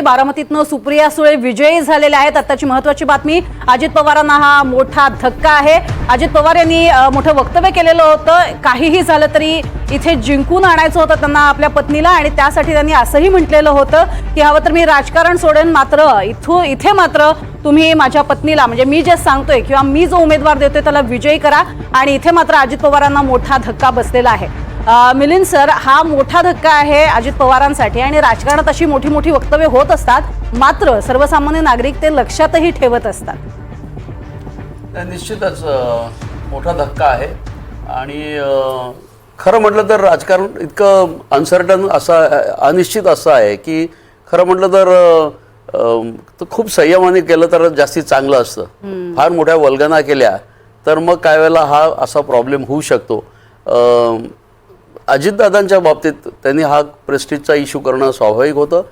बारामतीतनं सुप्रिया सुळे विजयी झालेल्या आहेत. आताची महत्वाची बातमी अजित पवारांना हा मोठा धक्का आहे. अजित पवार यांनी मोठं वक्तव्य केलेलं होतं. काहीही झालं तरी इथे जिंकून आणायचं होतं त्यांना आपल्या पत्नीला आणि त्यासाठी त्यांनी असंही म्हटलेलं होतं की हवं तर मी राजकारण सोडेन मात्र इथू इथे मात्र तुम्ही माझ्या पत्नीला म्हणजे मी जे सांगतोय किंवा मी जो उमेदवार देतोय त्याला विजयी करा आणि इथे मात्र अजित पवारांना मोठा धक्का बसलेला आहे. मिलिंद सर हा मोठा धक्का आहे अजित पवारांसाठी आणि राजकारणात अशी मोठी मोठी वक्तव्य होत असतात मात्र सर्वसामान्य नागरिक ते लक्षातही ठेवत असतात. निश्चितच मोठा धक्का आहे. आणि खरं म्हटलं तर राजकारण इतकं अनसर्टन असं अनिश्चित असं आहे की खरं म्हटलं तर खूप संयमाने केलं तर जास्ती चांगलं असतं. फार मोठ्या वल्गना केल्या तर मग काय वेळेला हा असा प्रॉब्लेम होऊ शकतो. अजितदादांच्या बाबतीत त्यांनी हा प्रेस्टिजचा इश्यू करणं स्वाभाविक होतं.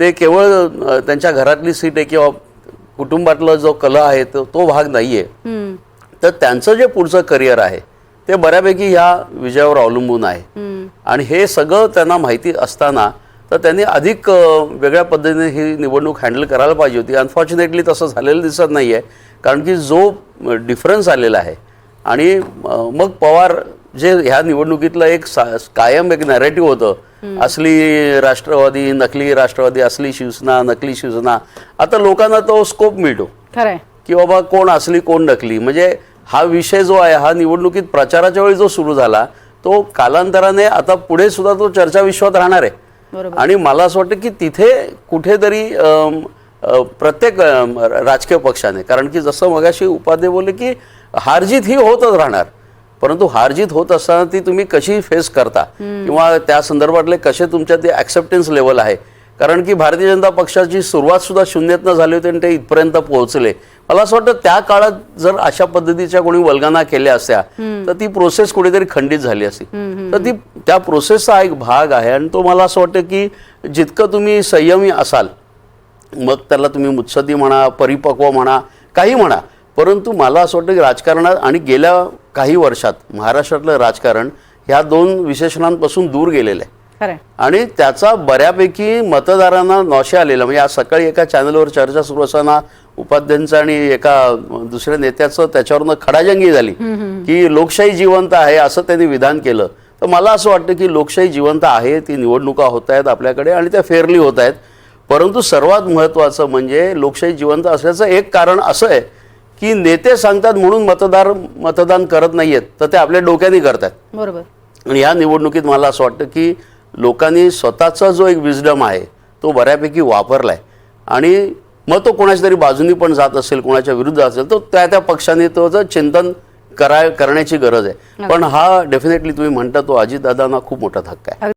ते केवळ त्यांच्या घरातली सीट आहे किंवा कुटुंबातला जो कला आहे तो तो भाग नाही आहे तर त्यांचं जे पुढचं करिअर आहे ते बऱ्यापैकी ह्या विजयावर अवलंबून आहे. आणि हे सगळं त्यांना माहिती असताना तर त्यांनी अधिक वेगळ्या पद्धतीने ही निवडणूक हँडल करायला पाहिजे होती. अनफॉर्च्युनेटली तसं झालेलं दिसत नाही आहे कारण की जो डिफरन्स आलेला आहे आणि मग पवार जे ह्या निवडणुकीतलं एक कायम एक नॅरेटिव्ह होतं. असली राष्ट्रवादी नकली राष्ट्रवादी असली शिवसेना नकली शिवसेना. आता लोकांना तो स्कोप मिळतो. की बाबा कोण असली कोण नकली. म्हणजे हा विषय जो आहे हा निवडणुकीत प्रचाराच्या वेळी जो सुरू झाला तो कालांतराने आता पुढे सुद्धा तो चर्चा विश्वात राहणार आहे. आणि मला असं वाटतं की तिथे कुठेतरी प्रत्येक राजकीय पक्षाने कारण की जसं मगाशी उपाध्ये बोलले की हारजीत ही होतच राहणार. परंतु हारजीत होत असताना ती तुम्ही कशी फेस करता? किंवा त्या संदर्भातले कसे तुमच्या ते ॲक्सेप्टन्स लेवल आहे? कारण की भारतीय जनता पक्षाची सुरुवात सुद्धा शून्यातनं झाली होती आणि ते इथपर्यंत पोहोचले. मला असं वाटतं त्या काळात जर अशा पद्धतीच्या कोणी वल्गना केल्या असत्या तर ती प्रोसेस कुठेतरी खंडित झाली असती. तर ती त्या प्रोसेसचा एक भाग आहे आणि तो मला असं वाटतं की जितकं तुम्ही संयमी असाल मग त्याला तुम्ही मुत्सद्दी म्हणा परिपक्व म्हणा काही म्हणा परंतु मला असं वाटतं की राजकारणात आणि गेल्या काही वर्षात महाराष्ट्रातलं राजकारण ह्या दोन विशेषणांपासून दूर गेलेलं आहे. आणि त्याचा बऱ्यापैकी मतदारांना नॉशे आलेला म्हणजे आज सकाळी एका चॅनलवर चर्चा सुरू असताना उपाध्यांचं आणि एका दुसऱ्या नेत्याचं त्याच्यावरनं खडाजंगी झाली की लोकशाही जिवंत आहे असं त्यांनी विधान केलं. तर मला असं वाटतं की लोकशाही जिवंत आहे ती निवडणुका होत आहेत आपल्याकडे आणि त्या फेअरली होत आहेत. परंतु सर्वात महत्त्वाचं म्हणजे लोकशाही जिवंत असल्याचं एक कारण असं आहे की नेते सांगतात म्हणून मतदार मतदान करत नाही आहेत तर ते आपल्या डोक्याने करतात बरोबर. आणि या निवडणुकीत मला असं वाटतं की लोकांनी स्वतःचा जो एक विजडम आहे तो बऱ्यापैकी वापरला आहे आणि मग तो कोणाच्या तरी बाजूनी पण जात असेल कोणाच्या विरुद्ध असेल तर त्या त्या पक्षाने तो जर चिंतन करा करण्याची गरज आहे. पण हा डेफिनेटली तुम्ही म्हणता तो अजितदादांना खूप मोठा धक्का आहे.